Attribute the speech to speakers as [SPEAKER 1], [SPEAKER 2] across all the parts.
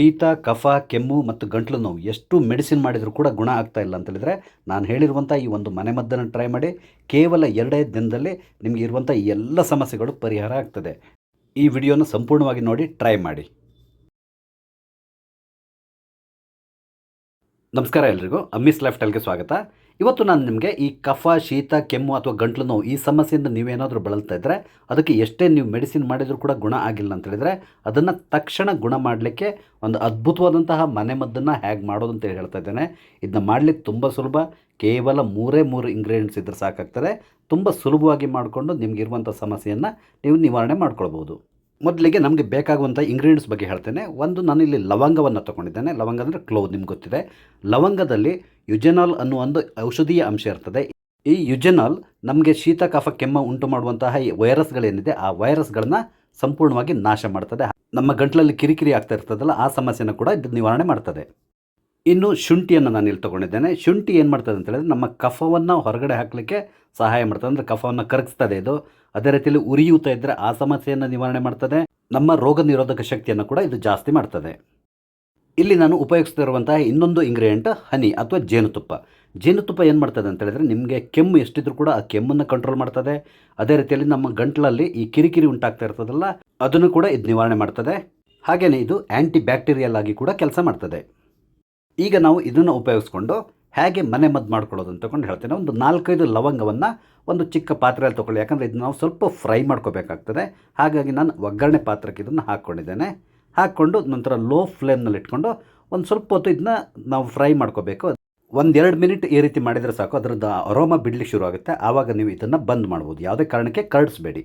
[SPEAKER 1] ಶೀತ, ಕಫ, ಕೆಮ್ಮು ಮತ್ತು ಗಂಟಲು ನೋವು ಎಷ್ಟು ಮೆಡಿಸಿನ್ ಮಾಡಿದರೂ ಕೂಡ ಗುಣ ಆಗ್ತಾ ಇಲ್ಲ ಅಂತೇಳಿದರೆ ನಾನು ಹೇಳಿರುವಂಥ ಈ ಒಂದು ಮನೆಮದ್ದನ್ನು ಟ್ರೈ ಮಾಡಿ. ಕೇವಲ ಎರಡೇ ದಿನದಲ್ಲಿ ನಿಮಗೆ ಇರುವಂಥ ಎಲ್ಲ ಸಮಸ್ಯೆಗಳು ಪರಿಹಾರ ಆಗ್ತದೆ. ಈ ವಿಡಿಯೋನ ಸಂಪೂರ್ಣವಾಗಿ ನೋಡಿ, ಟ್ರೈ ಮಾಡಿ. ನಮಸ್ಕಾರ ಎಲ್ರಿಗೂ. ಅಮ್ಮಿಸ್ ಲೈಫ್ ಟೈಲ್ಗೆ ಸ್ವಾಗತ. ಇವತ್ತು ನಾನು ನಿಮಗೆ ಈ ಕಫ, ಶೀತ, ಕೆಮ್ಮು ಅಥವಾ ಗಂಟ್ಲು ನೋವು ಈ ಸಮಸ್ಯೆಯಿಂದ ನೀವೇನಾದರೂ ಬಳಲ್ತಾ ಇದ್ದರೆ ಅದಕ್ಕೆ ಎಷ್ಟೇ ನೀವು ಮೆಡಿಸಿನ್ ಮಾಡಿದರೂ ಕೂಡ ಗುಣ ಆಗಿಲ್ಲ ಅಂತ ಹೇಳಿದರೆ ಅದನ್ನು ತಕ್ಷಣ ಗುಣ ಮಾಡಲಿಕ್ಕೆ ಒಂದು ಅದ್ಭುತವಾದಂತಹ ಮನೆಮದ್ದನ್ನು ಹೇಗೆ ಮಾಡೋದು ಅಂತೇಳಿ ಹೇಳ್ತಾ ಇದ್ದೇನೆ. ಇದನ್ನ ಮಾಡಲಿಕ್ಕೆ ತುಂಬ ಸುಲಭ. ಕೇವಲ ಮೂರೇ ಮೂರು ಇಂಗ್ರೀಡಿಯೆಂಟ್ಸ್ ಇದ್ದರೆ ಸಾಕಾಗ್ತದೆ. ತುಂಬ ಸುಲಭವಾಗಿ ಮಾಡಿಕೊಂಡು ನಿಮಗಿರುವಂಥ ಸಮಸ್ಯೆಯನ್ನು ನೀವು ನಿವಾರಣೆ ಮಾಡ್ಕೊಳ್ಬೋದು ಮೊದಲಿಗೆ ನಮಗೆ ಬೇಕಾಗುವಂಥ ಇಂಗ್ರೀಡಿಯೆಂಟ್ಸ್ ಬಗ್ಗೆ ಹೇಳ್ತೇನೆ. ಒಂದು ನಾನು ಇಲ್ಲಿ ಲವಂಗವನ್ನು ತೊಗೊಂಡಿದ್ದೇನೆ. ಲವಂಗ ಅಂದರೆ ಕ್ಲೋವ್ ನಿಮ್ಗೆ ಗೊತ್ತಿದೆ. ಲವಂಗದಲ್ಲಿ ಯುಜೆನಾಲ್ ಅನ್ನೋ ಒಂದು ಔಷಧೀಯ ಅಂಶ ಇರ್ತದೆ. ಈ ಯುಜೆನಾಲ್ ನಮಗೆ ಶೀತ, ಕಫ, ಕೆಮ್ಮ ಉಂಟು ಮಾಡುವಂತಹ ಈ ವೈರಸ್ಗಳೇನಿದೆ ಆ ವೈರಸ್ಗಳನ್ನ ಸಂಪೂರ್ಣವಾಗಿ ನಾಶ ಮಾಡ್ತದೆ. ನಮ್ಮ ಗಂಟಲಲ್ಲಿ ಕಿರಿಕಿರಿ ಆಗ್ತಾ ಇರ್ತದಲ್ಲ, ಆ ಸಮಸ್ಯೆನ ಕೂಡ ಇದು ನಿವಾರಣೆ ಮಾಡ್ತದೆ. ಇನ್ನು ಶುಂಠಿಯನ್ನು ನಾನು ಇಲ್ಲಿ ತೊಗೊಂಡಿದ್ದೇನೆ. ಶುಂಠಿ ಏನು ಮಾಡ್ತದೆ ಅಂತ ಹೇಳಿದ್ರೆ ನಮ್ಮ ಕಫವನ್ನು ಹೊರಗಡೆ ಹಾಕಲಿಕ್ಕೆ ಸಹಾಯ ಮಾಡ್ತದೆ. ಅಂದರೆ ಕಫವನ್ನು ಕರಗಿಸ್ತದೆ ಇದು. ಅದೇ ರೀತಿಯಲ್ಲಿ ಉರಿಯೂತ ಇದ್ದರೆ ಆ ಸಮಸ್ಯೆಯನ್ನು ನಿವಾರಣೆ ಮಾಡ್ತದೆ. ನಮ್ಮ ರೋಗ ನಿರೋಧಕ ಶಕ್ತಿಯನ್ನು ಕೂಡ ಇದು ಜಾಸ್ತಿ ಮಾಡ್ತದೆ. ಇಲ್ಲಿ ನಾನು ಉಪಯೋಗಿಸ್ತಿರುವಂತಹ ಇನ್ನೊಂದು ಇಂಗ್ರೀಡಿಯೆಂಟ್ ಹನಿ ಅಥವಾ ಜೇನುತುಪ್ಪ. ಜೇನುತುಪ್ಪ ಏನು ಮಾಡ್ತದೆ ಅಂತ ಹೇಳಿದ್ರೆ ನಿಮಗೆ ಕೆಮ್ಮು ಎಷ್ಟಿದ್ರೂ ಕೂಡ ಆ ಕೆಮ್ಮನ್ನು ಕಂಟ್ರೋಲ್ ಮಾಡ್ತದೆ. ಅದೇ ರೀತಿಯಲ್ಲಿ ನಮ್ಮ ಗಂಟಲಲ್ಲಿ ಈ ಕಿರಿಕಿರಿ ಉಂಟಾಗ್ತಾ ಇರ್ತದಲ್ಲ, ಅದನ್ನು ಕೂಡ ಇದು ನಿವಾರಣೆ ಮಾಡ್ತದೆ. ಹಾಗೆಯೇ ಇದು ಆ್ಯಂಟಿ ಬ್ಯಾಕ್ಟೀರಿಯಲ್ ಆಗಿ ಕೂಡ ಕೆಲಸ ಮಾಡ್ತದೆ. ಈಗ ನಾವು ಇದನ್ನು ಉಪಯೋಗಿಸ್ಕೊಂಡು ಹೇಗೆ ಮನೆ ಮದ್ದು ಮಾಡ್ಕೊಳ್ಳೋದು ಅಂತ ತಗೊಂಡು ಹೇಳ್ತೇನೆ. ಒಂದು ನಾಲ್ಕೈದು ಲವಂಗವನ್ನು ಒಂದು ಚಿಕ್ಕ ಪಾತ್ರೆಯಲ್ಲಿ ತೊಗೊಳ್ಳಿ. ಯಾಕಂದರೆ ಇದನ್ನು ನಾವು ಸ್ವಲ್ಪ ಫ್ರೈ ಮಾಡ್ಕೋಬೇಕಾಗ್ತದೆ. ಹಾಗಾಗಿ ನಾನು ಒಗ್ಗರಣೆ ಪಾತ್ರಕ್ಕೆ ಇದನ್ನು ಹಾಕ್ಕೊಂಡಿದ್ದೇನೆ. ಹಾಕ್ಕೊಂಡು ನಂತರ ಲೋ ಫ್ಲೇಮ್ನಲ್ಲಿ ಇಟ್ಕೊಂಡು ಒಂದು ಸ್ವಲ್ಪ ಹೊತ್ತು ಇದನ್ನ ನಾವು ಫ್ರೈ ಮಾಡ್ಕೋಬೇಕು. ಒಂದೆರಡು ಮಿನಿಟ್ ಈ ರೀತಿ ಮಾಡಿದರೆ ಸಾಕು. ಅದರದ್ದು ಅರೋಮ ಬಿಡ್ಲಿಕ್ಕೆ ಶುರು ಆಗುತ್ತೆ. ಆವಾಗ ನೀವು ಇದನ್ನು ಬಂದ್ ಮಾಡ್ಬೋದು. ಯಾವುದೇ ಕಾರಣಕ್ಕೆ ಕರಡಿಸ್ಬೇಡಿ.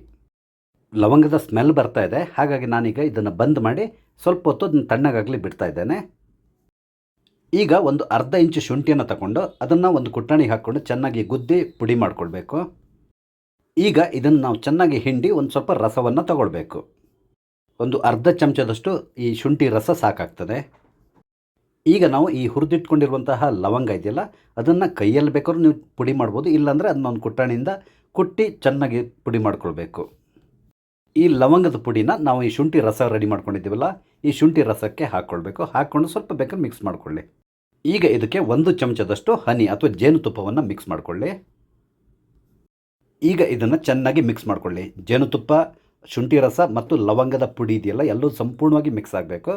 [SPEAKER 1] ಲವಂಗದ ಸ್ಮೆಲ್ ಬರ್ತಾ ಇದೆ. ಹಾಗಾಗಿ ನಾನೀಗ ಇದನ್ನು ಬಂದ್ ಮಾಡಿ ಸ್ವಲ್ಪ ಹೊತ್ತು ತಣ್ಣಗಾಗಲಿ ಬಿಡ್ತಾ ಇದ್ದೇನೆ. ಈಗ ಒಂದು ಅರ್ಧ ಇಂಚು ಶುಂಠಿಯನ್ನು ತಗೊಂಡು ಅದನ್ನು ಒಂದು ಕುಟ್ಟಾಣಿಗೆ ಹಾಕ್ಕೊಂಡು ಚೆನ್ನಾಗಿ ಗುದ್ದಿ ಪುಡಿ ಮಾಡಿಕೊಳ್ಬೇಕು. ಈಗ ಇದನ್ನು ನಾವು ಚೆನ್ನಾಗಿ ಹಿಂಡಿ ಒಂದು ಸ್ವಲ್ಪ ರಸವನ್ನು ತಗೊಳ್ಬೇಕು. ಒಂದು ಅರ್ಧ ಚಮಚದಷ್ಟು ಈ ಶುಂಠಿ ರಸ ಸಾಕಾಗ್ತದೆ. ಈಗ ನಾವು ಈ ಹುರಿದಿಟ್ಕೊಂಡಿರುವಂತಹ ಲವಂಗ ಇದೆಯಲ್ಲ, ಅದನ್ನು ಕೈಯಲ್ಲಿ ಬೇಕಾದ್ರೂ ನೀವು ಪುಡಿ ಮಾಡ್ಬೋದು, ಇಲ್ಲಾಂದರೆ ಅದನ್ನ ಒಂದು ಕುಟ್ಟಾಣಿಯಿಂದ ಕುಟ್ಟಿ ಚೆನ್ನಾಗಿ ಪುಡಿ ಮಾಡ್ಕೊಳ್ಬೇಕು. ಈ ಲವಂಗದ ಪುಡಿನ ನಾವು ಈ ಶುಂಠಿ ರಸ ರೆಡಿ ಮಾಡ್ಕೊಂಡಿದ್ದೀವಲ್ಲ, ಈ ಶುಂಠಿ ರಸಕ್ಕೆ ಹಾಕ್ಕೊಳ್ಬೇಕು. ಹಾಕ್ಕೊಂಡು ಸ್ವಲ್ಪ ಬೇಕಾದ್ರೆ ಮಿಕ್ಸ್ ಮಾಡಿಕೊಳ್ಳಿ. ಈಗ ಇದಕ್ಕೆ ಒಂದು ಚಮಚದಷ್ಟು ಹನಿ ಅಥವಾ ಜೇನುತುಪ್ಪವನ್ನು ಮಿಕ್ಸ್ ಮಾಡಿಕೊಳ್ಳಿ. ಈಗ ಇದನ್ನು ಚೆನ್ನಾಗಿ ಮಿಕ್ಸ್ ಮಾಡಿಕೊಳ್ಳಿ. ಜೇನುತುಪ್ಪ, ಶುಂಠಿ ರಸ ಮತ್ತು ಲವಂಗದ ಪುಡಿ ಇದೆಯಲ್ಲ ಎಲ್ಲವೂ ಸಂಪೂರ್ಣವಾಗಿ ಮಿಕ್ಸ್ ಆಗಬೇಕು.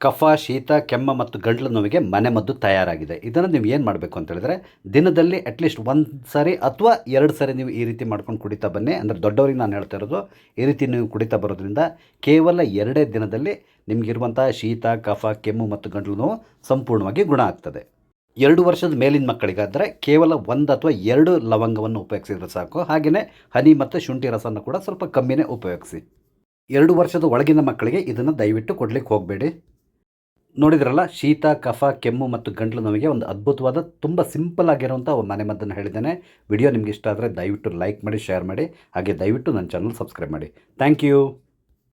[SPEAKER 1] ಕಫ, ಶೀತ, ಕೆಮ್ಮ ಮತ್ತು ಗಂಟ್ಲು ನೋವಿಗೆ ಮನೆಮದ್ದು ತಯಾರಾಗಿದೆ. ಇದನ್ನು ನೀವು ಏನು ಮಾಡಬೇಕು ಅಂತ ಹೇಳಿದ್ರೆ, ದಿನದಲ್ಲಿ ಅಟ್ಲೀಸ್ಟ್ ಒಂದು ಸಾರಿ ಅಥವಾ ಎರಡು ಸಾರಿ ನೀವು ಈ ರೀತಿ ಮಾಡ್ಕೊಂಡು ಕುಡಿತಾ ಬನ್ನಿ. ಅಂದರೆ ದೊಡ್ಡವರಿಗೆ ನಾನು ಹೇಳ್ತಾ ಇರೋದು, ಈ ರೀತಿ ನೀವು ಕುಡಿತಾ ಬರೋದ್ರಿಂದ ಕೇವಲ ಎರಡೇ ದಿನದಲ್ಲಿ ನಿಮಗಿರುವಂಥ ಶೀತ, ಕಫ, ಕೆಮ್ಮು ಮತ್ತು ಗಂಟ್ಲು ನೋವು ಸಂಪೂರ್ಣವಾಗಿ ಗುಣ ಆಗ್ತದೆ. ಎರಡು ವರ್ಷದ ಮೇಲಿನ ಮಕ್ಕಳಿಗಾದರೆ ಕೇವಲ ಒಂದು ಅಥವಾ ಎರಡು ಲವಂಗವನ್ನು ಉಪಯೋಗಿಸಿದ್ರೆ ಸಾಕು. ಹಾಗೆಯೇ ಹನಿ ಮತ್ತು ಶುಂಠಿ ರಸವನ್ನು ಕೂಡ ಸ್ವಲ್ಪ ಕಮ್ಮಿನೇ ಉಪಯೋಗಿಸಿ. ಎರಡು ವರ್ಷದ ಒಳಗಿನ ಮಕ್ಕಳಿಗೆ ಇದನ್ನು ದಯವಿಟ್ಟು ಕೊಡಲಿಕ್ಕೆ ಹೋಗಬೇಡಿ. ನೋಡಿದ್ರಲ್ಲ, ಶೀತ, ಕಫ, ಕೆಮ್ಮು ಮತ್ತು ಗಂಟ್ಲು ನೋವಿಗೆ ಒಂದು ಅದ್ಭುತವಾದ, ತುಂಬ ಸಿಂಪಲ್ ಆಗಿರುವಂಥ ಒಂದು ಮನೆಮದ್ದನ್ನು ಹೇಳಿದ್ದೇನೆ. ವಿಡಿಯೋ ನಿಮ್ಗೆ ಇಷ್ಟ ಆದರೆ ದಯವಿಟ್ಟು ಲೈಕ್ ಮಾಡಿ, ಶೇರ್ ಮಾಡಿ. ಹಾಗೆ ದಯವಿಟ್ಟು ನನ್ನ ಚಾನಲ್ ಸಬ್ಸ್ಕ್ರೈಬ್ ಮಾಡಿ. Thank you.